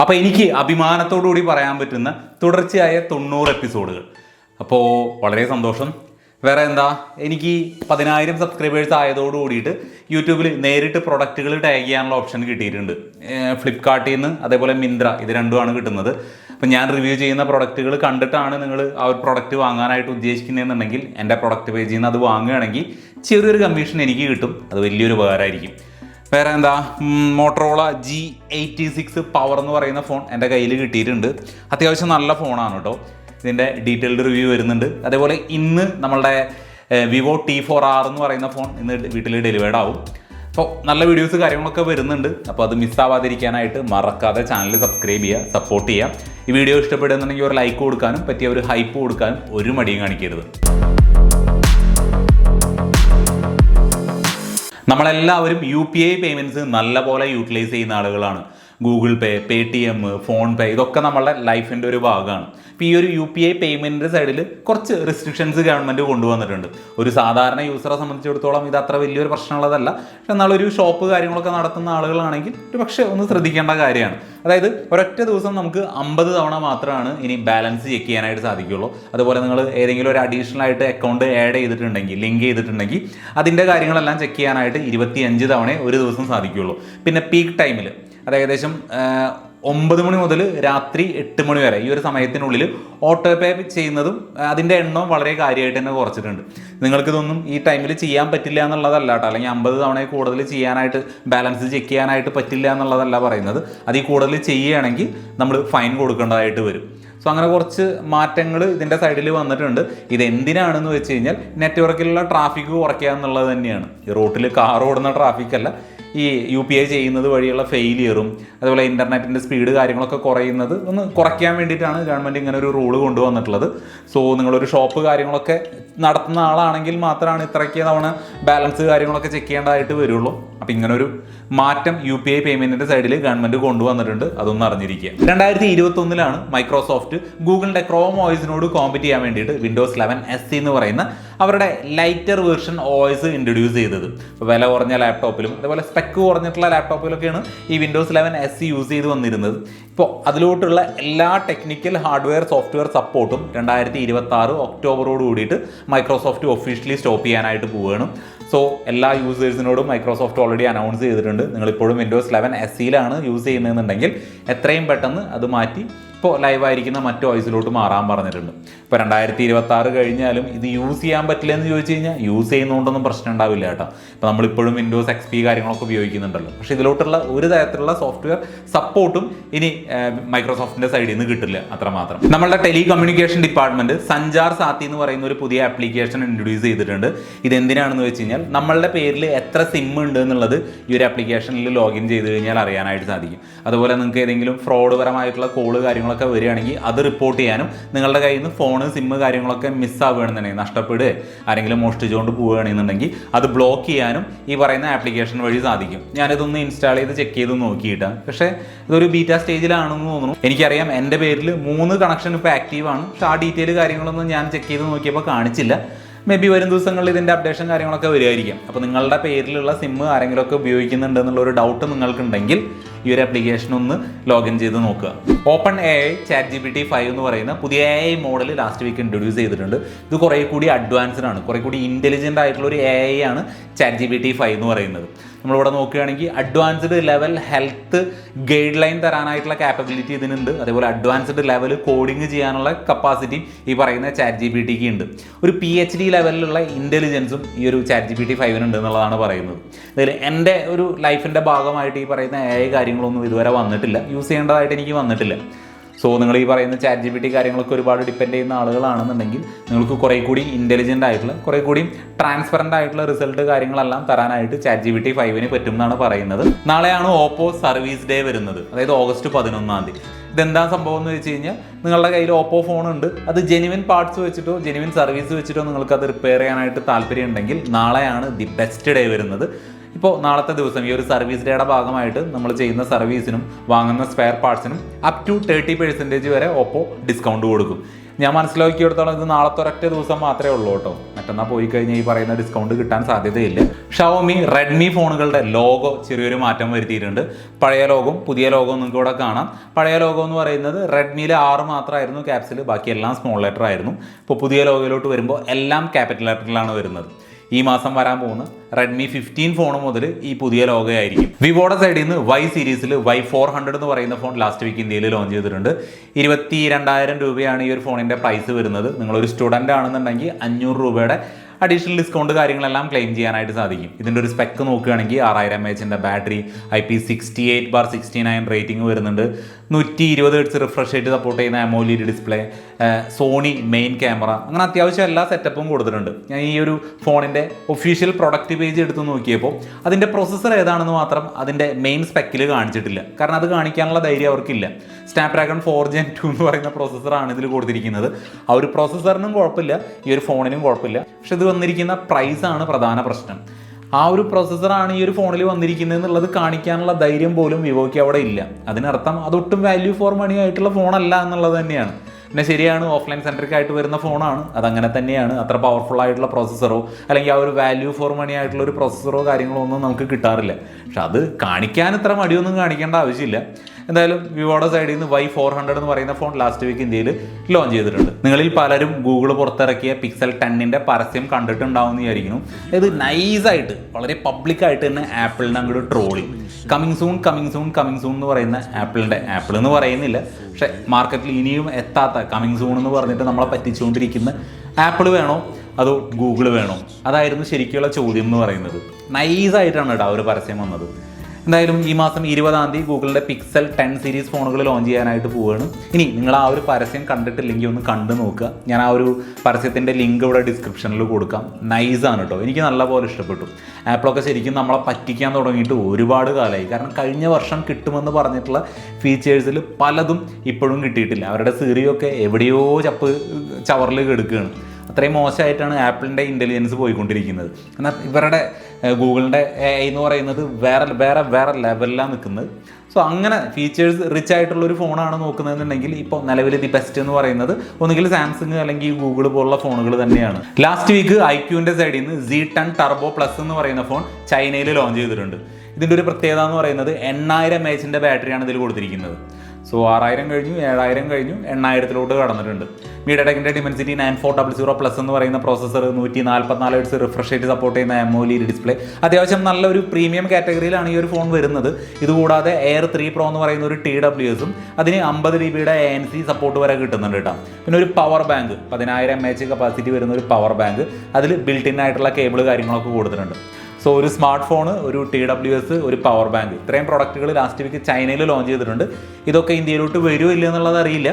അപ്പോൾ എനിക്ക് അഭിമാനത്തോടു കൂടി പറയാൻ പറ്റുന്ന തുടർച്ചയായ തൊണ്ണൂറ് എപ്പിസോഡുകൾ. അപ്പോൾ വളരെ സന്തോഷം. വേറെ എന്താ? എനിക്ക് പതിനായിരം സബ്സ്ക്രൈബേഴ്സ് ആയതോട് കൂടിയിട്ട് യൂട്യൂബിൽ നേരിട്ട് പ്രൊഡക്റ്റുകൾ ടാഗ് ചെയ്യാനുള്ള ഓപ്ഷൻ കിട്ടിയിട്ടുണ്ട്. ഫ്ലിപ്കാർട്ടിൽ നിന്ന് അതേപോലെ മിന്ത്ര ഇത് രണ്ടുമാണ് കിട്ടുന്നത്. അപ്പം ഞാൻ റിവ്യൂ ചെയ്യുന്ന പ്രൊഡക്റ്റുകൾ കണ്ടിട്ടാണ് നിങ്ങൾ ആ ഒരു പ്രൊഡക്റ്റ് വാങ്ങാനായിട്ട് ഉദ്ദേശിക്കുന്നതെന്നുണ്ടെങ്കിൽ എന്റെ പ്രൊഡക്റ്റ് പേജിൽ നിന്ന് അത് വാങ്ങുകയാണെങ്കിൽ ചെറിയൊരു കമ്മീഷൻ എനിക്ക് കിട്ടും. അത് വലിയൊരു ഉപകാരമായിരിക്കും. വേറെ എന്താ Motorola G eighty six power എന്ന് പറയുന്ന ഫോൺ എന്റെ കയ്യിൽ കിട്ടിയിട്ടുണ്ട്. അത്യാവശ്യം നല്ല ഫോണാണ് കേട്ടോ ഇതിന്റെ ഡീറ്റെയിൽഡ് റിവ്യൂ വരുന്നുണ്ട്. അതേപോലെ ഇന്ന് നമ്മളുടെ വിവോ ടി ഫോർ ആർ എന്ന് പറയുന്ന ഫോൺ ഇന്ന് വീട്ടിൽ ഡെലിവേർഡ് ആവും. അപ്പോൾ നല്ല വീഡിയോസ് കാര്യങ്ങളൊക്കെ വരുന്നുണ്ട്. അപ്പോൾ അത് മിസ്സാവാതിരിക്കാനായിട്ട് മറക്കാതെ ചാനൽ സബ്സ്ക്രൈബ് ചെയ്യുക സപ്പോർട്ട് ചെയ്യുക. ഈ വീഡിയോ ഇഷ്ടപ്പെടുന്നുണ്ടെങ്കിൽ ഒരു ലൈക്ക് കൊടുക്കാനും പറ്റിയ ഒരു ഹൈപ്പ് കൊടുക്കാനും ഒരു മടിയും കാണിക്കരുത്. നമ്മളെല്ലാവരും യു പി ഐ പേയ്മെന്റ്സ് നല്ലപോലെ യൂട്ടിലൈസ് ചെയ്യുന്ന ആളുകളാണ്. Google Pay Paytm PhonePe ഇതൊക്കെ നമ്മളുടെ ലൈഫിന്റെ ഒരു ഭാഗമാണ്. ഇപ്പോൾ ഈ ഒരു യു പി ഐ പേയ്മെന്റിന്റെ സൈഡിൽ കുറച്ച് റെസ്ട്രിക്ഷൻസ് ഗവൺമെന്റ് കൊണ്ടുവന്നിട്ടുണ്ട്. ഒരു സാധാരണ യൂസറെ സംബന്ധിച്ചിടത്തോളം ഇത് അത്ര വലിയൊരു പ്രശ്നമുള്ളതല്ല. പക്ഷെ എന്നാലൊരു ഷോപ്പ് കാര്യങ്ങളൊക്കെ നടത്തുന്ന ആളുകളാണെങ്കിൽ ഒരു പക്ഷേ ഒന്ന് ശ്രദ്ധിക്കേണ്ട കാര്യമാണ്. അതായത് ഒരൊറ്റ ദിവസം നമുക്ക് അമ്പത് തവണ മാത്രമാണ് ഇനി ബാലൻസ് ചെക്ക് ചെയ്യാനായിട്ട് സാധിക്കുള്ളൂ അതുപോലെ നിങ്ങൾ ഏതെങ്കിലും ഒരു അഡീഷണൽ ആയിട്ട് അക്കൗണ്ട് ആഡ് ചെയ്തിട്ടുണ്ടെങ്കിൽ ലിങ്ക് ചെയ്തിട്ടുണ്ടെങ്കിൽ അതിന്റെ കാര്യങ്ങളെല്ലാം ചെക്ക് ചെയ്യാനായിട്ട് ഇരുപത്തി അഞ്ച് തവണ ഒരു ദിവസം സാധിക്കുള്ളൂ പിന്നെ പീക്ക് ടൈമിൽ അത് ഏകദേശം ഒമ്പത് മണി മുതൽ രാത്രി എട്ട് മണി വരെ ഈ ഒരു സമയത്തിനുള്ളിൽ ഓട്ടോ പേ ചെയ്യുന്നതും അതിന്റെ എണ്ണവും വളരെ കാര്യമായിട്ട് തന്നെ കുറച്ചിട്ടുണ്ട്. നിങ്ങൾക്കിതൊന്നും ഈ ടൈമിൽ ചെയ്യാൻ പറ്റില്ല എന്നുള്ളതല്ല കേട്ടോ. അല്ലെങ്കിൽ അമ്പത് തവണ കൂടുതൽ ചെയ്യാനായിട്ട് ബാലൻസ് ചെക്ക് ചെയ്യാനായിട്ട് പറ്റില്ല എന്നുള്ളതല്ല പറയുന്നത്. ഈ കൂടുതൽ ചെയ്യുകയാണെങ്കിൽ നമ്മൾ ഫൈൻ കൊടുക്കേണ്ടതായിട്ട് വരും. സോ അങ്ങനെ കുറച്ച് മാറ്റങ്ങൾ ഇതിന്റെ സൈഡിൽ വന്നിട്ടുണ്ട്. ഇത് എന്തിനാണെന്ന് വെച്ച് കഴിഞ്ഞാൽ നെറ്റ്വർക്കിലുള്ള ട്രാഫിക് കുറയ്ക്കുക എന്നുള്ളത് തന്നെയാണ്. ഈ റോട്ടിൽ കാർ ഓടുന്ന ട്രാഫിക് അല്ല. ഈ യു പി ഐ ചെയ്യുന്നത് വഴിയുള്ള ഫെയിലിയറും അതുപോലെ ഇന്റർനെറ്റിന്റെ സ്പീഡ് കാര്യങ്ങളൊക്കെ കുറയുന്നത് ഒന്ന് കുറയ്ക്കാൻ വേണ്ടിയിട്ടാണ് ഗവൺമെന്റ് ഇങ്ങനെ ഒരു റൂൾ കൊണ്ടുവന്നിട്ടുള്ളത്. സോ നിങ്ങളൊരു ഷോപ്പ് കാര്യങ്ങളൊക്കെ നടത്തുന്ന ആളാണെങ്കിൽ മാത്രമാണ് ഇത്രയ്ക്ക് തവണ ബാലൻസ് കാര്യങ്ങളൊക്കെ ചെക്ക് ചെയ്യേണ്ടതായിട്ട് വരുള്ളൂ. അപ്പോൾ ഇങ്ങനൊരു മാറ്റം യു പി ഐ പേയ്മെന്റിന്റെ സൈഡിൽ ഗവൺമെന്റ് കൊണ്ടുവന്നിട്ടുണ്ട്. അതൊന്ന് അറിഞ്ഞിരിക്കുക. രണ്ടായിരത്തി ഇരുപത്തൊന്നിലാണ് മൈക്രോസോഫ്റ്റ് ഗൂഗിളിന്റെ ക്രോം ഓയിസിനോട് കോമ്പറ്റ് ചെയ്യാൻ വേണ്ടിയിട്ട് വിൻഡോസ് ലെവൻ എസ് എന്ന് പറയുന്ന അവരുടെ ലൈറ്റർ വേർഷൻ ഓയിസ് ഇൻട്രൊഡ്യൂസ് ചെയ്തത്. വില കുറഞ്ഞ ലാപ്ടോപ്പിലും അതേപോലെ സ്പെക്ക് കുറഞ്ഞിട്ടുള്ള ലാപ്ടോപ്പിലൊക്കെയാണ് ഈ വിൻഡോസ് ലെവൻ എസ് യൂസ് ചെയ്ത് വന്നിരുന്നത്. ഇപ്പോൾ അതിലോട്ടുള്ള എല്ലാ ടെക്നിക്കൽ ഹാർഡ്വെയർ സോഫ്റ്റ്വെയർ സപ്പോർട്ടും രണ്ടായിരത്തി ഇരുപത്തി ആറ് ഒക്ടോബറോട് കൂടിയിട്ട് മൈക്രോസോഫ്റ്റ് ഒഫീഷ്യലി സ്റ്റോപ്പ് ചെയ്യാനായിട്ട് പോവുകയാണ്. സോ എല്ലാ യൂസേഴ്സിനോടും മൈക്രോസോഫ്റ്റ് ഓൾറെഡി അനൗൺസ് ചെയ്തിട്ടുണ്ട്. നിങ്ങളിപ്പോഴും വിൻഡോസ് ലെവൻ എസ് സിയിലാണ് യൂസ് ചെയ്യുന്നതെന്നുണ്ടെങ്കിൽ എത്രയും പെട്ടെന്ന് അത് മാറ്റി ഇപ്പോൾ ലൈവായിരിക്കുന്ന മറ്റു വോയിസിലോട്ട് മാറാൻ പറഞ്ഞിട്ടുണ്ട്. ഇപ്പോൾ രണ്ടായിരത്തി ഇരുപത്തി ആറ് കഴിഞ്ഞാലും ഇത് യൂസ് ചെയ്യാൻ പറ്റില്ല എന്ന് ചോദിച്ചു കഴിഞ്ഞാൽ യൂസ് ചെയ്യുന്നതുകൊണ്ടൊന്നും പ്രശ്നം ഉണ്ടാവില്ല കേട്ടോ. ഇപ്പോൾ നമ്മളിപ്പോഴും വിൻഡോസ് എക്സ് പി കാര്യങ്ങളൊക്കെ ഉപയോഗിക്കുന്നുണ്ടല്ലോ. പക്ഷേ ഇതിലോട്ടുള്ള ഒരു തരത്തിലുള്ള സോഫ്റ്റ്വെയർ സപ്പോർട്ടും ഇനി മൈക്രോസോഫ്റ്റിന്റെ സൈഡിൽ നിന്ന് കിട്ടില്ല അത്രമാത്രം നമ്മളുടെ tele communication department Sanchar Saathi എന്ന് പറയുന്ന ഒരു പുതിയ ആപ്ലിക്കേഷൻ ഇൻട്രൊഡ്യൂസ് ചെയ്തിട്ടുണ്ട്. ഇത് എന്തിനാണെന്ന് വെച്ച് കഴിഞ്ഞാൽ നമ്മളുടെ പേരിൽ എത്ര സിം ഉണ്ട് എന്നുള്ളത് ഈ ഒരു ആപ്ലിക്കേഷനിൽ ലോഗിൻ ചെയ്ത് കഴിഞ്ഞാൽ അറിയാനായിട്ട് സാധിക്കും. അതുപോലെ നിങ്ങൾക്ക് ഏതെങ്കിലും ഫ്രോഡ് പരമായിട്ടുള്ള കോൾ കാര്യങ്ങളൊക്കെ വരികയാണെങ്കിൽ അത് റിപ്പോർട്ട് ചെയ്യാനും നിങ്ങളുടെ കയ്യിൽ നിന്ന് ഫോണ് സിമ്മ് കാര്യങ്ങളൊക്കെ മിസ്സാവുകയാണെന്നുണ്ടെങ്കിൽ നഷ്ടപ്പെടുക ആരെങ്കിലും മോഷ്ടിച്ചുകൊണ്ട് പോവുകയാണെന്നുണ്ടെങ്കിൽ അത് ബ്ലോക്ക് ചെയ്യാനും ഈ പറയുന്ന ആപ്ലിക്കേഷൻ വഴി സാധിക്കും. ഞാനിതൊന്ന് ഇൻസ്റ്റാൾ ചെയ്ത് ചെക്ക് ചെയ്ത് നോക്കിയിട്ട്. പക്ഷേ ഇതൊരു ബീറ്റ സ്റ്റേജിലാണെന്ന് തോന്നുന്നു. എനിക്കറിയാം എന്റെ പേരിൽ മൂന്ന് കണക്ഷൻ ഇപ്പോൾ ആക്റ്റീവാണ് പക്ഷേ ആ ഡീറ്റെയിൽ കാര്യങ്ങളൊന്നും ഞാൻ ചെക്ക് ചെയ്ത് നോക്കിയപ്പോൾ കാണിച്ചില്ല. മേ ബി വരും ദിവസങ്ങളിൽ ഇതിന്റെ അപ്ഡേഷൻ കാര്യങ്ങളൊക്കെ വരുമായിരിക്കും അപ്പോൾ നിങ്ങളുടെ പേരിലുള്ള സിമ്മ് ആരെങ്കിലുമൊക്കെ ഉപയോഗിക്കുന്നുണ്ടെന്നുള്ള ഒരു ഡൗട്ട് നിങ്ങൾക്കുണ്ടെങ്കിൽ ഈ ഒരു ആപ്ലിക്കേഷൻ ഒന്ന് ലോഗിൻ ചെയ്ത് നോക്കുക. Open A I chat G P T five എന്ന് പറയുന്ന പുതിയ A I model last week introduce ചെയ്തിട്ടുണ്ട്. ഇത് കുറേ കൂടി അഡ്വാൻസ്ഡ് ആണ്. കുറേ കൂടി ഇന്റലിജന്റ് ആയിട്ടുള്ള ഒരു എ ഐ ആണ് chat G P T five എന്ന് പറയുന്നത്. നമ്മളിവിടെ നോക്കുകയാണെങ്കിൽ advanced level health guide line തരാനായിട്ടുള്ള കാപ്പബിലിറ്റി ഇതിനുണ്ട്. അതേപോലെ അഡ്വാൻസ്ഡ് ലെവൽ കോഡിങ് ചെയ്യാനുള്ള കപ്പാസിറ്റി ഈ പറയുന്ന ചാറ്റ് ജി പി ടിക്ക് ഉണ്ട്. ഒരു പി എച്ച് ഡി ലെവലിലുള്ള ഇന്റലിജൻസും ഈ ഒരു ചാറ്റ് ജി പി ടി ഫൈവിനുണ്ട് എന്നുള്ളതാണ് പറയുന്നത്. അതിൽ എന്റെ ഒരു ലൈഫിന്റെ ഭാഗമായിട്ട് ഈ പറയുന്ന ഏഴ് കാര്യങ്ങളൊന്നും ഇതുവരെ വന്നിട്ടില്ല. യൂസ് ചെയ്യേണ്ടതായിട്ട് എനിക്ക് വന്നിട്ടില്ല. സോ നിങ്ങൾ ഈ പറയുന്ന ചാറ്റ് ജി പി ടി കാര്യങ്ങളൊക്കെ ഒരുപാട് ഡിപ്പെൻഡ് ചെയ്യുന്ന ആളുകളാണെന്നുണ്ടെങ്കിൽ നിങ്ങൾക്ക് കുറേ കൂടി ഇന്റലിജന്റ് ആയിട്ടുള്ള കുറേ കൂടി ട്രാൻസ്പെറന്റ് ആയിട്ടുള്ള റിസൾട്ട് കാര്യങ്ങളെല്ലാം തരാനായിട്ട് ചാറ്റ് ജി പി ടി ഫൈവിന് പറ്റും എന്നാണ് പറയുന്നത്. നാളെയാണ് ഓപ്പോ സർവീസ് ഡേ വരുന്നത്. അതായത് ഓഗസ്റ്റ് പതിനൊന്നാം തീയതി. ഇതെന്താ സംഭവം എന്ന് വെച്ച് കഴിഞ്ഞാൽ നിങ്ങളുടെ കയ്യിൽ ഓപ്പോ ഫോൺ ഉണ്ട്. അത് ജെനുവിൻ പാർട്സ് വെച്ചിട്ടോ ജെനുവിൻ സർവീസ് വെച്ചിട്ടോ നിങ്ങൾക്ക് അത് റിപ്പയർ ചെയ്യാനായിട്ട് താല്പര്യം ഉണ്ടെങ്കിൽ നാളെയാണ് ദി ബെസ്റ്റ് ഡേ വരുന്നത്. ഇപ്പോൾ നാളത്തെ ദിവസം ഈ ഒരു സർവീസ് ഡേയുടെ ഭാഗമായിട്ട് നമ്മൾ ചെയ്യുന്ന സർവീസിനും വാങ്ങുന്ന സ്പെയർ പാർട്സിനും അപ് ടു തേർട്ടി പെർസെന്റേജ് വരെ ഓപ്പോ ഡിസ്കൗണ്ട് കൊടുക്കും. ഞാൻ മനസ്സിലാക്കിയെടുത്തോളം ഇത് നാളത്തെ ഒരൊറ്റ ദിവസം മാത്രമേ ഉള്ളൂ കേട്ടോ. മറ്റന്നാൾ പോയി കഴിഞ്ഞാൽ ഈ പറയുന്ന ഡിസ്കൗണ്ട് കിട്ടാൻ സാധ്യതയില്ല. ഷവോമി റെഡ്മി ഫോണുകളുടെ ലോഗോ ചെറിയൊരു മാറ്റം വരുത്തിയിട്ടുണ്ട്. പഴയ ലോഗവും പുതിയ ലോഗവും നിങ്ങൾക്ക് ഇവിടെ കാണാം. പഴയ ലോഗോ എന്ന് പറയുന്നത് റെഡ്മിയിൽ ആറ് മാത്രമായിരുന്നു ക്യാപ്സിൽ ബാക്കി എല്ലാം സ്മോൾ ലെറ്റർ ആയിരുന്നു. ഇപ്പോൾ പുതിയ ലോഗോയിലോട്ട് വരുമ്പോൾ എല്ലാം ക്യാപിറ്റൽ ലെറ്ററിലാണ് വരുന്നത്. ഈ മാസം വരാൻ പോകുന്ന റെഡ്മി ഫിഫ്റ്റീൻ ഫോൺ മുതൽ ഈ പുതിയ ലോകമായിരിക്കും വിവോയുടെ സൈഡിൽ നിന്ന് വൈ സീരീസിൽ വൈ ഫോർ ഹൺഡ്രഡ് എന്ന് പറയുന്ന ഫോൺ ലാസ്റ്റ് വീക്ക് ഇന്ത്യയിൽ ലോഞ്ച് ചെയ്തിട്ടുണ്ട്. ഇരുപത്തി രണ്ടായിരം രൂപയാണ് ഈ ഒരു ഫോണിന്റെ പ്രൈസ് വരുന്നത്. നിങ്ങളൊരു സ്റ്റുഡന്റ് ആണെന്നുണ്ടെങ്കിൽ അഞ്ഞൂറ് രൂപയുടെ അഡീഷണൽ ഡിസ്കൗണ്ട് കാര്യങ്ങളെല്ലാം ക്ലെയിം ചെയ്യാനായിട്ട് സാധിക്കും. ഇതിന്റെ ഒരു സ്പെക്ക് നോക്കുകയാണെങ്കിൽ ആറായിരം M എച്ചിന്റെ battery I P sixty eight bar sixty nine rating വരുന്നുണ്ട്. നൂറ്റി ഇരുപത് ഹെഡ്സ് റിഫ്രഷ് ആയിട്ട് സപ്പോർട്ട് ചെയ്യുന്ന AMOLED display Sony main camera അങ്ങനെ അത്യാവശ്യം എല്ലാ സെറ്റപ്പും കൊടുത്തിട്ടുണ്ട്. ഞാൻ ഈ ഒരു ഫോണിന്റെ ഒഫീഷ്യൽ പ്രൊഡക്റ്റ് പേജ് എടുത്ത് നോക്കിയപ്പോൾ അതിന്റെ പ്രൊസസ്സർ ഏതാണെന്ന് മാത്രം അതിന്റെ മെയിൻ സ്പെക്കിൽ കാണിച്ചിട്ടില്ല. കാരണം അത് കാണിക്കാനുള്ള ധൈര്യം അവർക്കില്ല. സ്നാപ്ഡ്രാഗൺ ഫോർ ജെൻ ടു എന്ന് പറയുന്ന പ്രോസസ്സറാണ് ഇതിൽ കൊടുത്തിരിക്കുന്നത്. ആ ഒരു പ്രോസസ്സറിനും കുഴപ്പമില്ല ഈ ഒരു ഫോണിനും കുഴപ്പമില്ല. പക്ഷെ ഇത് വന്നിരിക്കുന്ന പ്രൈസാണ് പ്രധാന പ്രശ്നം. ആ ഒരു പ്രോസസ്സറാണ് ഈ ഒരു ഫോണിൽ വന്നിരിക്കുന്നത് എന്നുള്ളത് കാണിക്കാനുള്ള ധൈര്യം പോലും വിവോയ്ക്ക് അവിടെ ഇല്ല. അതിനർത്ഥം അതൊട്ടും വാല്യൂ ഫോർ മണി ആയിട്ടുള്ള ഫോണല്ല എന്നുള്ളത് തന്നെയാണ്. പിന്നെ ശരിയാണ് ഓഫ്ലൈൻ സെൻട്രിക് ആയിട്ട് വരുന്ന ഫോണാണ് അതങ്ങനെ തന്നെയാണ്. അത്ര പവർഫുൾ ആയിട്ടുള്ള പ്രോസസ്സറോ അല്ലെങ്കിൽ ആ ഒരു വാല്യൂ ഫോർ മണി ആയിട്ടുള്ള ഒരു പ്രോസസ്സറോ കാര്യങ്ങളോ ഒന്നും നമുക്ക് കിട്ടാറില്ല. പക്ഷെ അത് കാണിക്കാൻ ഇത്ര മടിയൊന്നും കാണിക്കേണ്ട ആവശ്യമില്ല. എന്തായാലും വിവോയുടെ സൈഡിൽ നിന്ന് വൈ ഫോർ ഹൺഡ്രഡ് എന്ന് പറയുന്ന ഫോൺ ലാസ്റ്റ് വീക്ക് ഇന്ത്യയിൽ ലോഞ്ച് ചെയ്തിട്ടുണ്ട്. നിങ്ങളിൽ പലരും ഗൂഗിൾ പുറത്തിറക്കിയ പിക്സൽ ടെന്നിന്റെ പരസ്യം കണ്ടിട്ടുണ്ടാവും വിചാരിക്കുന്നു. ഇത് നൈസായിട്ട് വളരെ പബ്ലിക്കായിട്ട് തന്നെ ആപ്പിളിനെ അങ്ങോട്ട് trolling coming soon coming soon coming soon എന്ന് പറയുന്ന ആപ്പിളിന്റെ ആപ്പിൾ എന്ന് പറയുന്നില്ല. പക്ഷേ മാർക്കറ്റിൽ ഇനിയും എത്താത്ത കമ്മിങ് സൂൺ എന്ന് പറഞ്ഞിട്ട് നമ്മളെ പറ്റിച്ചുകൊണ്ടിരിക്കുന്ന ആപ്പിൾ വേണോ? അതോ ഗൂഗിൾ വേണോ? അതായിരുന്നു ശരിക്കുള്ള ചോദ്യം എന്ന് പറയുന്നത്. നൈസായിട്ടാണ് കേട്ടോ ആ ഒരു പരസ്യം വന്നത്. എന്തായാലും ഈ മാസം ഇരുപതാം തീയതി ഗൂഗിളിന്റെ പിക്സൽ ടെൻ സീരീസ് ഫോണുകൾ ലോഞ്ച് ചെയ്യാനായിട്ട് പോവുകയാണ്. ഇനി നിങ്ങൾ ആ ഒരു പരസ്യം കണ്ടിട്ടില്ലെങ്കിൽ ഒന്ന് കണ്ടു നോക്കുക. ഞാൻ ആ ഒരു പരസ്യത്തിന്റെ ലിങ്ക് ഇവിടെ ഡിസ്ക്രിപ്ഷനിൽ കൊടുക്കാം. നൈസാണ് കേട്ടോ എനിക്ക് നല്ലപോലെ ഇഷ്ടപ്പെട്ടു. ആപ്പിളൊക്കെ ശരിക്കും നമ്മളെ പറ്റിക്കാൻ തുടങ്ങിയിട്ട് ഒരുപാട് കാലമായി. കാരണം കഴിഞ്ഞ വർഷം കിട്ടുമെന്ന് പറഞ്ഞിട്ടുള്ള ഫീച്ചേഴ്സിൽ പലതും ഇപ്പോഴും കിട്ടിയിട്ടില്ല. അവരുടെ സീറിയൊക്കെ എവിടെയോ ചപ്പ് ചവറിൽ കെടുക്കുകയാണ് അത്രയും മോശമായിട്ടാണ് ആപ്പിളിന്റെ ഇന്റലിജൻസ് പോയിക്കൊണ്ടിരിക്കുന്നത്. എന്നാൽ ഇവരുടെ ഗൂഗിളിന്റെ എ എന്ന് പറയുന്നത് വേറെ വേറെ വേറെ ലെവലിലാണ് നിൽക്കുന്നത്. സോ അങ്ങനെ ഫീച്ചേഴ്സ് റിച്ച് ആയിട്ടുള്ള ഒരു ഫോണാണ് നോക്കുന്നതെന്നുണ്ടെങ്കിൽ ഇപ്പോൾ നിലവിൽ ദി ബെസ്റ്റ് എന്ന് പറയുന്നത് ഒന്നുകിൽ സാംസങ് അല്ലെങ്കിൽ ഗൂഗിൾ പോലുള്ള ഫോണുകൾ തന്നെയാണ്. ലാസ്റ്റ് വീക്ക് ഐ ക്യൂവിന്റെ സൈഡിൽ നിന്ന് സി ടെൻ ടർബോ പ്ലസ് എന്ന് പറയുന്ന ഫോൺ ചൈനയിൽ ലോഞ്ച് ചെയ്തിട്ടുണ്ട്. ഇതിന്റെ ഒരു പ്രത്യേകത എന്ന് പറയുന്നത് എണ്ണായിരം എച്ചിന്റെ ബാറ്ററിയാണ് ഇതിൽ കൊടുത്തിരിക്കുന്നത്. സോ ആറായിരം കഴിഞ്ഞു ഏഴായിരം കഴിഞ്ഞു എണ്ണായിരത്തിലോട്ട് കടന്നിട്ടുണ്ട്. മീഡിയടെക്കിന്റെ Dimensity nine four double zero plus എന്ന് പറയുന്ന പ്രോസസ്സർ നൂറ്റി നാൽപ്പത്തിനാല് ഹെഡ്സ് റിഫ്രഷ് റേറ്റ് സപ്പോർട്ട് ചെയ്യുന്ന എമോലി ഡിസ്പ്ലേ അത്യാവശ്യം നല്ലൊരു പ്രീമിയം കാറ്റഗറിയിലാണ് ഈ ഒരു ഫോൺ വരുന്നത്. ഇതുകൂടാതെ എയർ ത്രീ പ്രോ എന്ന് പറയുന്ന ഒരു ടി ഡബ്ല്യു എസും അതിന് അമ്പത് ഡി ബിയുടെ എ എൻ സി സപ്പോർട്ട് വരെ കിട്ടുന്നുണ്ട് കേട്ടോ. പിന്നെ ഒരു പവർ ബാങ്ക് പതിനായിരം എം എച്ച് കപ്പാസിറ്റി വരുന്ന ഒരു പവർ ബാങ്ക് അതിൽ ബിൽട്ടിൻ ആയിട്ടുള്ള കേബിൾ കാര്യങ്ങളൊക്കെ കൊടുത്തിട്ടുണ്ട്. സോ ഒരു സ്മാർട്ട് ഫോൺ ഒരു ടി ഡബ്ല്യു എസ് ഒരു പവർ ബാങ്ക് ഇത്രയും പ്രൊഡക്റ്റുകൾ ലാസ്റ്റ് വീക്ക് ചൈനയിൽ ലോഞ്ച് ചെയ്തിട്ടുണ്ട്. ഇതൊക്കെ ഇന്ത്യയിലോട്ട് വരുമോ ഇല്ല എന്നുള്ളത് അറിയില്ല.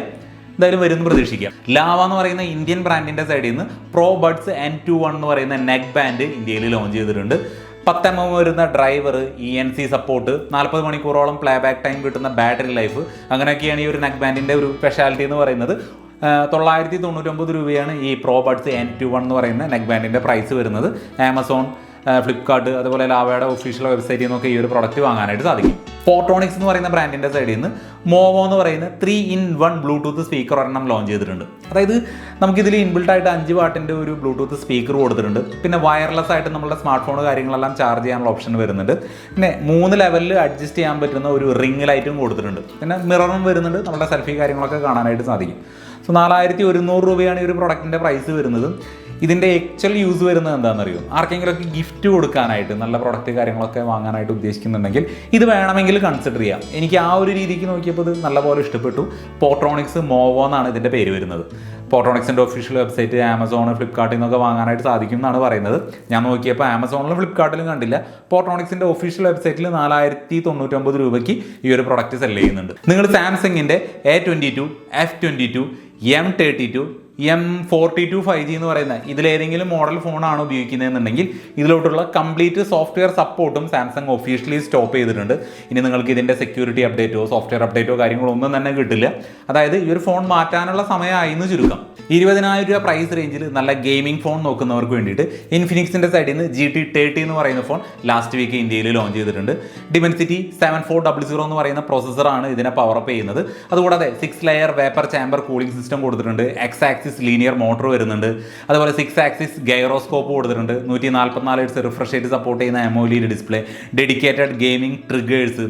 എന്തായാലും വരുമെന്ന് പ്രതീക്ഷിക്കാം. ലാവ എന്ന് പറയുന്ന ഇന്ത്യൻ ബ്രാൻഡിന്റെ സൈഡിൽ നിന്ന് Pro Buds N two one എന്ന് പറയുന്ന നെക്ക് ബാൻഡ് ഇന്ത്യയിൽ ലോഞ്ച് ചെയ്തിട്ടുണ്ട്. പത്ത് എം എം വരുന്ന driver E N C support നാൽപ്പത് മണിക്കൂറോളം പ്ലേ ബാക്ക് ടൈം കിട്ടുന്ന ബാറ്ററി ലൈഫ് അങ്ങനെയൊക്കെയാണ് ഈ ഒരു നെക്ക് ബാൻഡിന്റെ ഒരു സ്പെഷ്യാലിറ്റി എന്ന് പറയുന്നത്. തൊള്ളായിരത്തി തൊണ്ണൂറ്റൊമ്പത് രൂപയാണ് ഈ pro buds N two one എന്ന് പറയുന്ന നെക്ക് ബാൻഡിന്റെ പ്രൈസ് വരുന്നത്. ആമസോൺ ഫ്ലിപ്കാർട്ട് അതുപോലെ ലാവയുടെ ഒഫീഷ്യൽ വെബ്സൈറ്റിൽ നിന്നൊക്കെ ഈ ഒരു പ്രൊഡക്റ്റ് വാങ്ങാനായിട്ട് സാധിക്കും. ഫോട്ടോണിക്സ് എന്ന് പറയുന്ന ബ്രാൻഡിന്റെ സൈഡിൽ നിന്ന് മോവോ എന്ന് പറയുന്ന three in one bluetooth speaker ഒരെണ്ണം ലോഞ്ച് ചെയ്തിട്ടുണ്ട്. അതായത് നമുക്കിതിൽ ഇൻബിൽട്ട് ആയിട്ട് അഞ്ച് വാട്ടിന്റെ ഒരു ബ്ലൂടൂത്ത് സ്പീക്കർ കൊടുത്തിട്ടുണ്ട്. പിന്നെ വയർലെസ് ആയിട്ട് നമ്മുടെ സ്മാർട്ട് ഫോൺ കാര്യങ്ങളെല്ലാം ചാർജ് ചെയ്യാനുള്ള ഓപ്ഷൻ വരുന്നുണ്ട്. പിന്നെ മൂന്ന് ലെവലിൽ അഡ്ജസ്റ്റ് ചെയ്യാൻ പറ്റുന്ന ഒരു റിംഗ് ലൈറ്റും കൊടുത്തിട്ടുണ്ട്. പിന്നെ മിററും വരുന്നുണ്ട്. നമ്മുടെ സെൽഫി കാര്യങ്ങളൊക്കെ കാണാനായിട്ട് സാധിക്കും. സോ നാലായിരത്തി ഒരുന്നൂറ് രൂപയാണ് ഈ ഒരു പ്രൊഡക്റ്റിന്റെ പ്രൈസ് വരുന്നത്. ഇതിന്റെ ആക്ച്വൽ യൂസ് വരുന്നത് എന്താണെന്നറിയോ? ആർക്കെങ്കിലുമൊക്കെ ഗിഫ്റ്റ് കൊടുക്കാനായിട്ട് നല്ല പ്രൊഡക്റ്റ് കാര്യങ്ങളൊക്കെ വാങ്ങാനായിട്ട് ഉദ്ദേശിക്കുന്നുണ്ടെങ്കിൽ ഇത് വേണമെങ്കിൽ കൺസിഡർ ചെയ്യാം. എനിക്ക് ആ ഒരു രീതിക്ക് നോക്കിയപ്പോൾ ഇത് നല്ലപോലെ ഇഷ്ടപ്പെട്ടു. പോട്രോണിക്സ് മോവോ എന്നാണ് ഇതിന്റെ പേര് വരുന്നത്. പോട്രോണിക്സിന്റെ ഒഫീഷ്യൽ വെബ്സൈറ്റ് ആമസോൺ ഫ്ലിപ്കാർട്ടിൽ നിന്നൊക്കെ വാങ്ങാനായിട്ട് സാധിക്കും എന്നാണ് പറയുന്നത്. ഞാൻ നോക്കിയപ്പോൾ ആമസോണിലും ഫ്ലിപ്കാർട്ടിലും കണ്ടില്ല. പോട്രോണിക്സിന്റെ ഒഫീഷ്യൽ വെബ്സൈറ്റിൽ നാലായിരത്തി തൊണ്ണൂറ്റൊമ്പത് രൂപയ്ക്ക് ഈ ഒരു പ്രൊഡക്റ്റ് സെൽ ചെയ്യുന്നുണ്ട്. നിങ്ങൾ സാംസങ്ങിന്റെ A twenty two F twenty two M thirty two M forty two five G എന്ന് പറയുന്ന ഇതിലേതെങ്കിലും മോഡൽ ഫോണാണ് ഉപയോഗിക്കുന്നതെന്നുണ്ടെങ്കിൽ ഇതിലോട്ടുള്ള കംപ്ലീറ്റ് സോഫ്റ്റ്വെയർ സപ്പോർട്ടും സാംസങ് ഒഫീഷ്യലി സ്റ്റോപ്പ് ചെയ്തിട്ടുണ്ട്. ഇനി നിങ്ങൾക്ക് ഇതിന്റെ സെക്യൂരിറ്റി അപ്ഡേറ്റോ സോഫ്റ്റ്വെയർ അപ്ഡേറ്റോ കാര്യങ്ങളോ ഒന്നും തന്നെ കിട്ടില്ല. അതായത് ഈ ഒരു ഫോൺ മാറ്റാനുള്ള സമയമായി എന്ന് ചുരുക്കം. ഇരുപതിനായിരം രൂപ പ്രൈസ് റേഞ്ചിൽ നല്ല ഗെയിമിംഗ് ഫോൺ നോക്കുന്നവർക്ക് വേണ്ടിയിട്ട് ഇൻഫിനിക്സിന്റെ സൈഡിൽ നിന്ന് ജി ടി തേർട്ടി എന്ന് പറയുന്ന ഫോൺ ലാസ്റ്റ് വീക്ക് ഇന്ത്യയിൽ ലോഞ്ച് ചെയ്തിട്ടുണ്ട്. Dimensity seven four double zero എന്ന് പറയുന്ന പ്രോസസ്സറാണ് ഇതിനെ പവർ അപ്പ് ചെയ്യുന്നത്. അതുകൂടാതെ six layer vapour chamber cooling system കൊടുത്തിട്ടുണ്ട്. എക്സ് ആക്സിസ് ലീനിയർ മോട്ടോർ വരുന്നുണ്ട്. അതുപോലെ സിക്സ് ആക്സിസ് ഗൈറോസ്കോപ്പ് കൊടുത്തിട്ടുണ്ട്. നൂറ്റി നാൽപ്പത്തിനാല് ഹെഡ്സ് റിഫ്രഷ് ചെയ്ത് സപ്പോർട്ട് ചെയ്യുന്ന എമോലിയുടെ display dedicated gaming triggers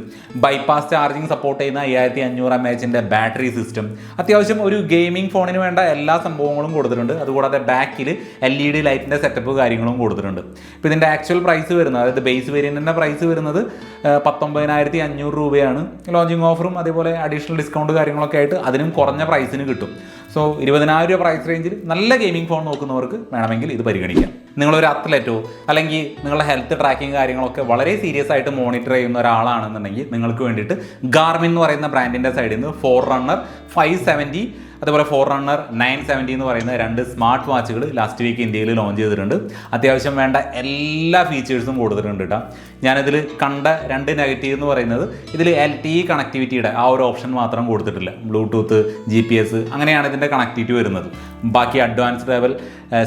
bypass charging support ചെയ്യുന്ന അയ്യായിരത്തി അഞ്ഞൂറ് എം എച്ചിന്റെ ബാറ്ററി സിസ്റ്റം അത്യാവശ്യം ഒരു ഗെയിമിംഗ് ഫോണിന് വേണ്ട എല്ലാ സംഭവങ്ങളും കൊടുത്തിട്ടുണ്ട്. അതുകൂടാതെ ബാക്കിൽ എൽ ഇ ഡി ലൈറ്റിന്റെ സെറ്റപ്പ് കാര്യങ്ങളും കൊടുത്തിട്ടുണ്ട്. ഇപ്പോൾ ഇതിന്റെ ആക്ച്വൽ പ്രൈസ് വരുന്നത് അതായത് ബേസ് വേരിയന്റിന്റെ പ്രൈസ് വരുന്നത് പത്തൊമ്പതിനായിരത്തി അഞ്ഞൂറ് രൂപയാണ്. ലോഞ്ചിങ് ഓഫറും അതേപോലെ അഡീഷണൽ ഡിസ്കൗണ്ട് കാര്യങ്ങളൊക്കെ ആയിട്ട് അതിനും കുറഞ്ഞ പ്രൈസിന് കിട്ടും. സോ ഇരുപതിനായിരം രൂപ പ്രൈസ് റേഞ്ചിൽ നല്ല ഗെയിമിംഗ് ഫോൺ നോക്കുന്നവർക്ക് വേണമെങ്കിൽ ഇത് പരിഗണിക്കാം. നിങ്ങളൊരു അത്ലറ്റോ അല്ലെങ്കിൽ നിങ്ങളുടെ ഹെൽത്ത് ട്രാക്കിംഗ് കാര്യങ്ങളൊക്കെ വളരെ സീരിയസ് ആയിട്ട് മോണിറ്റർ ചെയ്യുന്ന ഒരാളാണെന്നുണ്ടെങ്കിൽ നിങ്ങൾക്ക് വേണ്ടിയിട്ട് ഗാർമിൻ എന്ന് പറയുന്ന ബ്രാൻഡിന്റെ സൈഡിൽ നിന്ന് ഫോർ റണ്ണർ ഫൈവ് സെവന്റി അതുപോലെ ഫോർ റണ്ണർ നയൻ സെവന്റി എന്ന് പറയുന്ന രണ്ട് സ്മാർട്ട് വാച്ചുകൾ ലാസ്റ്റ് വീക്ക് ഇന്ത്യയിൽ ലോഞ്ച് ചെയ്തിട്ടുണ്ട്. അത്യാവശ്യം വേണ്ട എല്ലാ ഫീച്ചേഴ്സും കൊടുത്തിട്ടുണ്ട് കേട്ടോ ഞാനിതിൽ കണ്ട രണ്ട് നെഗറ്റീവ് എന്ന് പറയുന്നത് ഇതിൽ എൽ ടി ഇ കണക്ടിവിറ്റിയുടെ ആ ഒരു ഓപ്ഷൻ മാത്രം കൊടുത്തിട്ടില്ല. ബ്ലൂടൂത്ത് ജി പി എസ് അങ്ങനെയാണ് ഇതിന്റെ കണക്ടിവിറ്റി വരുന്നത്. ബാക്കി അഡ്വാൻസ്ഡ് ലെവൽ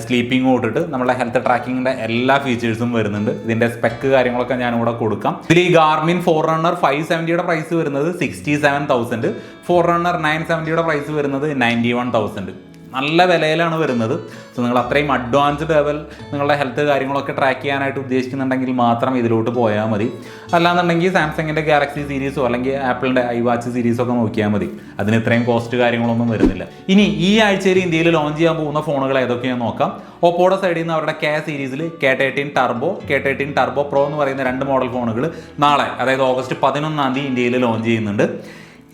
സ്ലീപ്പിംഗ് തൊട്ടിട്ട് നമ്മുടെ ഹെൽത്ത് ട്രാക്കിങ്ങിന്റെ എല്ലാ ഫീച്ചേഴ്സും വരുന്നുണ്ട്. ഇതിന്റെ സ്പെക്ക് കാര്യങ്ങളൊക്കെ ഞാൻ ഞാനിവിടെ കൊടുക്കാം. ഇതിൽ ഈ ഗാർമിൻ ഫോർ റണ്ണർ ഫൈവ് സെവന്റിയുടെ പ്രൈസ് വരുന്നത് sixty seven thousand Forerunner nine സെവന്റിയുടെ price വരുന്നത് നയന്റി വൺ തൗസൻഡ് നല്ല വിലയിലാണ് വരുന്നത്. സോ നിങ്ങൾ അത്രയും അഡ്വാൻസ്ഡ് ലെവൽ നിങ്ങളുടെ ഹെൽത്ത് കാര്യങ്ങളൊക്കെ ട്രാക്ക് ചെയ്യാനായിട്ട് ഉദ്ദേശിക്കുന്നുണ്ടെങ്കിൽ മാത്രം ഇതിലോട്ട് പോയാൽ മതി. അല്ലാന്നുണ്ടെങ്കിൽ സാംസങ്ങിന്റെ ഗാലക്സി സീരീസോ അല്ലെങ്കിൽ ആപ്പിളിന്റെ ഐ വാച്ച് സീരീസോ ഒക്കെ നോക്കിയാൽ മതി. അതിന് ഇത്രയും കോസ്റ്റ് കാര്യങ്ങളൊന്നും വരുന്നില്ല. ഇനി ഈ ആഴ്ചയിൽ ഇന്ത്യയിൽ ലോഞ്ച് ചെയ്യാൻ പോകുന്ന ഫോണുകൾ ഏതൊക്കെയാണെന്ന് നോക്കാം. ഓപ്പോയുടെ സൈഡിൽ നിന്ന് അവരുടെ കെ സീരീസിൽ K thirteen turbo K thirteen turbo pro എന്ന് പറയുന്ന രണ്ട് മോഡൽ ഫോണുകൾ നാളെ അതായത് ഓഗസ്റ്റ് പതിനൊന്നാം തീയതി ഇന്ത്യയിൽ ലോഞ്ച് ചെയ്യുന്നുണ്ട്.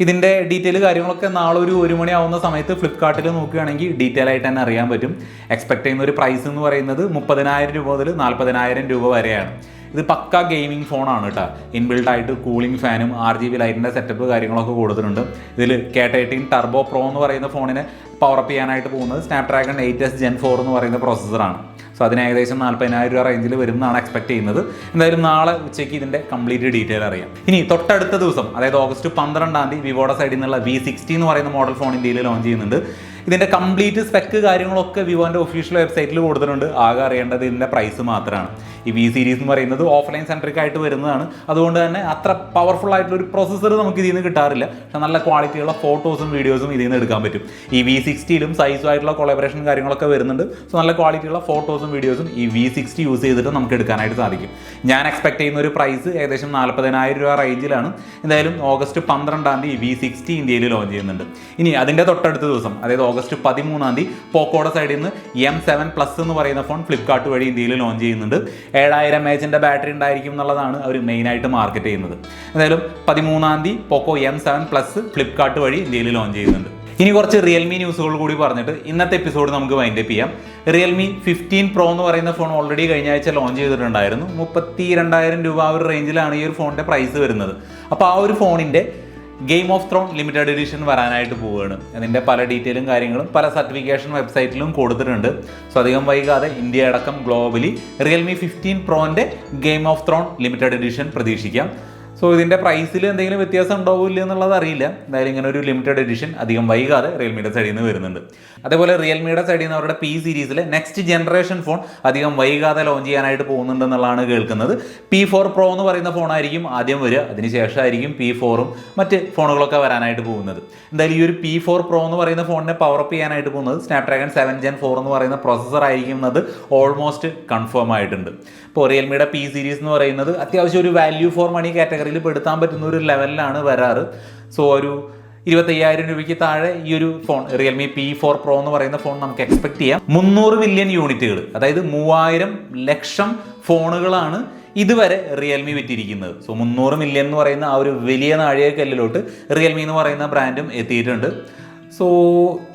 ഇതിന്റെ ഡീറ്റെയിൽ കാര്യങ്ങളൊക്കെ നാളെ ഒരു ഒരു മണിയാവുന്ന സമയത്ത് ഫ്ലിപ്കാർട്ടിൽ നോക്കുകയാണെങ്കിൽ ഡീറ്റെയിൽ ആയിട്ട് തന്നെ അറിയാൻ പറ്റും. എക്സ്പെക്ട് ചെയ്യുന്ന ഒരു പ്രൈസ് എന്ന് പറയുന്നത് മുപ്പതിനായിരം രൂപ മുതൽ നാൽപ്പതിനായിരം രൂപ വരെയാണ്. ഇത് പക്ക ഗെയിമിംഗ് ഫോണാണ് കേട്ടോ. ഇൻബിൽഡ് ആയിട്ട് കൂളിംഗ് ഫാനും ആർ ജി ബി ലൈറ്റിന്റെ സെറ്റപ്പ് കാര്യങ്ങളൊക്കെ കൊടുത്തിട്ടുണ്ട്. ഇതിൽ കെ എയ്റ്റീൻ ടർബോ പ്രോ എന്ന് പറയുന്ന ഫോണിനെ പവർ അപ്പ് ചെയ്യാനായിട്ട് പോകുന്നത് Snapdragon eight S gen four എന്ന് പറയുന്ന പ്രോസസ്സറാണ് സോ അതിന് ഏകദേശം നാൽപ്പതിനായിരം രൂപ റേഞ്ചിൽ വരും എന്നാണ് എക്സ്പെക്ട് ചെയ്യുന്നത്. എന്തായാലും നാളെ ഉച്ചയ്ക്ക് ഇതിന്റെ കംപ്ലീറ്റ് ഡീറ്റെയിൽ അറിയാം. ഇനി തൊട്ടടുത്ത ദിവസം അതായത് ഓഗസ്റ്റ് പന്ത്രണ്ടാം തീയതി വിവോയുടെ സൈഡിൽ നിന്നുള്ള വി സിക്സ്റ്റി എന്ന് പറയുന്ന മോഡൽ ഫോൺ ഇന്ത്യയിൽ ലോഞ്ച് ചെയ്യുന്നുണ്ട്. ഇതിന്റെ കംപ്ലീറ്റ് സ്പെക്ക് കാര്യങ്ങളൊക്കെ വിവോന്റെ ഒഫീഷ്യൽ വെബ്സൈറ്റിൽ കൊടുത്തിട്ടുണ്ട്. ആകെ അറിയേണ്ടത് ഇതിന്റെ പ്രൈസ് മാത്രമാണ് ഈ വി സീരീസ് എന്ന് പറയുന്നത് ഓഫ്ലൈൻ സെൻട്രിക് ആയിട്ട് വരുന്നതാണ്. അതുകൊണ്ട് തന്നെ അത്ര പവർഫുൾ ആയിട്ടുള്ള ഒരു പ്രോസസ്സർ നമുക്ക് ഇതിൽ നിന്ന് കിട്ടാറില്ല. പക്ഷെ നല്ല ക്വാളിറ്റിയുള്ള ഫോട്ടോസും വീഡിയോസും ഇതിൽ നിന്ന് എടുക്കാൻ പറ്റും. ഈ വി സിക്സ്റ്റിയിലും സൈസും ആയിട്ടുള്ള കൊളാബറേഷൻ കാര്യങ്ങളൊക്കെ വരുന്നുണ്ട്. സോ നല്ല ക്വാളിറ്റിയുള്ള ഫോട്ടോസും വീഡിയോസും ഈ വി സിക്സ്റ്റി യൂസ് ചെയ്തിട്ട് നമുക്ക് എടുക്കാനായിട്ട് സാധിക്കും. ഞാൻ എക്സ്പെക്ട് ചെയ്യുന്ന ഒരു പ്രൈസ് ഏകദേശം നാൽപ്പതിനായിരം രൂപ റേഞ്ചിലാണ് എന്തായാലും ഓഗസ്റ്റ് പന്ത്രണ്ടാം തീയതി വി സിക്സ്റ്റി ഇന്ത്യയിൽ ലോഞ്ച് ചെയ്യുന്നുണ്ട്. ഇനി അതിന്റെ തൊട്ടടുത്ത ദിവസം അതായത് ഓഗസ്റ്റ് പതിമൂന്നാം തീയതി പോക്കോയുടെ സൈഡിൽ നിന്ന് എം സെവൻ പ്ലസ് എന്ന് പറയുന്ന ഫോൺ ഫ്ലിപ്കാർട്ട് വഴി ഇന്ത്യയിൽ ലോഞ്ച് ചെയ്യുന്നുണ്ട്. ഏഴായിരം എച്ചിന്റെ ബാറ്ററി ഉണ്ടായിരിക്കും എന്നുള്ളതാണ് അവർ മെയിനായിട്ട് മാർക്കറ്റ് ചെയ്യുന്നത്. എന്തായാലും പതിമൂന്നാം തീയതി Poco M seven plus Flipkart വഴി ഇന്ത്യയിൽ ലോഞ്ച് ചെയ്യുന്നുണ്ട്. ഇനി കുറച്ച് റിയൽമി ന്യൂസുകൾ കൂടി പറഞ്ഞിട്ട് ഇന്നത്തെ എപ്പിസോഡ് നമുക്ക് വൈൻഡപ്പ് ചെയ്യാം. റിയൽമി ഫിഫ്റ്റീൻ പ്രോ എന്ന് പറയുന്ന ഫോൺ ഓൾറെഡി കഴിഞ്ഞ ആഴ്ച ലോഞ്ച് ചെയ്തിട്ടുണ്ടായിരുന്നു. മുപ്പത്തി രണ്ടായിരം രൂപ ആ ഒരു റേഞ്ചിലാണ് ഈ ഒരു ഫോണിന്റെ പ്രൈസ് വരുന്നത്. അപ്പോൾ ആ ഒരു ഫോണിന്റെ game of throne limited edition വരാനായിട്ട് പോവുകയാണ്. അതിന്റെ പല ഡീറ്റെയിലും കാര്യങ്ങളും പല സർട്ടിഫിക്കേഷൻ വെബ്സൈറ്റിലും കൊടുത്തിട്ടുണ്ട്. സോ അധികം വൈകാതെ ഇന്ത്യ അടക്കം globally Realme fifteen പ്രോന്റെ game of throne limited edition പ്രതീക്ഷിക്കാം. സോ ഇതിന്റെ പ്രൈസിൽ എന്തെങ്കിലും വ്യത്യാസം ഉണ്ടാവില്ല എന്നുള്ളത് അറിയില്ല. എന്തായാലും ഇങ്ങനെ ഒരു ലിമിറ്റഡ് എഡിഷൻ അധികം വൈകാതെ റിയൽമിയുടെ സൈഡിൽ നിന്ന് വരുന്നുണ്ട്. അതേപോലെ റിയൽമിയുടെ സൈഡിൽ നിന്ന് അവരുടെ പി സീരീസിലെ നെക്സ്റ്റ് ജനറേഷൻ ഫോൺ അധികം വൈകാതെ ലോഞ്ച് ചെയ്യാനായിട്ട് പോകുന്നുണ്ട് എന്നുള്ളതാണ് കേൾക്കുന്നത്. പി ഫോർ പ്രോ എന്ന് പറയുന്ന ഫോണായിരിക്കും ആദ്യം വരിക. അതിനുശേഷമായിരിക്കും പി ഫോറും മറ്റ് ഫോണുകളൊക്കെ വരാനായിട്ട് പോകുന്നത്. എന്തായാലും ഈ ഒരു പി ഫോർ പ്രോ എന്ന് പറയുന്ന ഫോണിനെ പവർ അപ്പ് ചെയ്യാനായിട്ട് പോകുന്നത് സ്നാപ്ഡ്രാഗൺ സെവൻ ജെൻ ഫോർ എന്ന് പറയുന്ന പ്രോസസ്സർ ആയിരിക്കും എന്നത് ഓൾമോസ്റ്റ് കൺഫേം ആയിട്ടുണ്ട്. ഇപ്പോൾ റിയൽമിയുടെ പി സീരീസ് എന്ന് പറയുന്നത് അത്യാവശ്യം ഒരു വാല്യൂ ഫോർ മണി കാറ്റഗറിയിൽ പെടുത്താൻ പറ്റുന്ന ഒരു ലെവലിലാണ് വരാറ്. സോ ഒരു ഇരുപത്തയ്യായിരം രൂപയ്ക്ക് താഴെ ഈ ഒരു phone Realme P four pro എന്ന് പറയുന്ന ഫോൺ നമുക്ക് എക്സ്പെക്ട് ചെയ്യാം. മുന്നൂറ് മില്യൺ യൂണിറ്റുകൾ അതായത് മൂവായിരം ലക്ഷം ഫോണുകളാണ് ഇതുവരെ റിയൽമി വിറ്റിരിക്കുന്നത്. സോ മുന്നൂറ് മില്യൺ എന്ന് പറയുന്ന ആ ഒരു വലിയ നാഴികക്കല്ലിലോട്ട് റിയൽമി എന്ന് പറയുന്ന ബ്രാൻഡും എത്തിയിട്ടുണ്ട്. സോ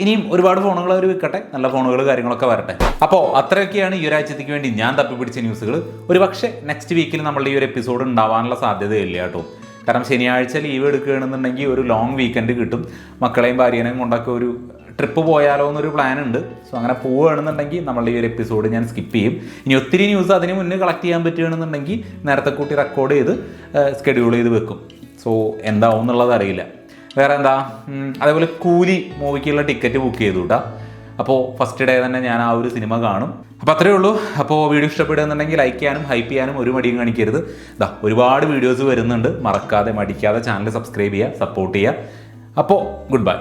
ഇനിയും ഒരുപാട് ഫോണുകൾ അവർ വിൽക്കട്ടെ നല്ല ഫോണുകൾ കാര്യങ്ങളൊക്കെ വരട്ടെ. അപ്പോൾ അത്രയൊക്കെയാണ് ഈ ഒരാഴ്ചത്തേക്ക് വേണ്ടി ഞാൻ തപ്പിപ്പിടിച്ച ന്യൂസുകൾ ഒരു പക്ഷേ നെക്സ്റ്റ് വീക്കിൽ നമ്മളുടെ ഈ ഒരു എപ്പിസോഡ് ഉണ്ടാവാനുള്ള സാധ്യതയില്ല കേട്ടോ. കാരണം ശനിയാഴ്ച ലീവ് എടുക്കുകയാണെന്നുണ്ടെങ്കിൽ ഒരു ലോങ് വീക്കെൻഡ് കിട്ടും. മക്കളെയും ഭാര്യനെയും കൊണ്ടൊക്കെ ഒരു ട്രിപ്പ് പോയാലോ എന്നൊരു പ്ലാൻ ഉണ്ട്. സോ അങ്ങനെ പോവുകയാണെന്നുണ്ടെങ്കിൽ നമ്മളുടെ ഈ ഒരു എപ്പിസോഡ് ഞാൻ സ്കിപ്പ് ചെയ്യും. ഇനി ഒത്തിരി ന്യൂസ് അതിന് മുന്നേ കളക്ട് ചെയ്യാൻ പറ്റുകയാണെന്നുണ്ടെങ്കിൽ നേരത്തെ കൂട്ടി റെക്കോർഡ് ചെയ്ത് സ്കെഡ്യൂൾ ചെയ്ത് വെക്കും. സോ എന്താവും എന്നുള്ളത് അറിയില്ല. വേറെ എന്താ അതേപോലെ കൂലി മൂവിക്കുള്ള ടിക്കറ്റ് ബുക്ക് ചെയ്തു കേട്ടോ അപ്പോൾ ഫസ്റ്റ് ഡേ തന്നെ ഞാൻ ആ ഒരു സിനിമ കാണും. അപ്പോൾ അത്രയേ ഉള്ളൂ. അപ്പോൾ വീഡിയോ ഇഷ്ടപ്പെടുകയെന്നുണ്ടെങ്കിൽ ലൈക്ക് ചെയ്യാനും ഹൈപ്പ് ചെയ്യാനും ഒരു മടിയും കാണിക്കരുത്. ഇതാ ഒരുപാട് വീഡിയോസ് വരുന്നുണ്ട്. മറക്കാതെ മടിക്കാതെ ചാനൽ സബ്സ്ക്രൈബ് ചെയ്യുക സപ്പോർട്ട് ചെയ്യുക. അപ്പോൾ ഗുഡ് ബൈ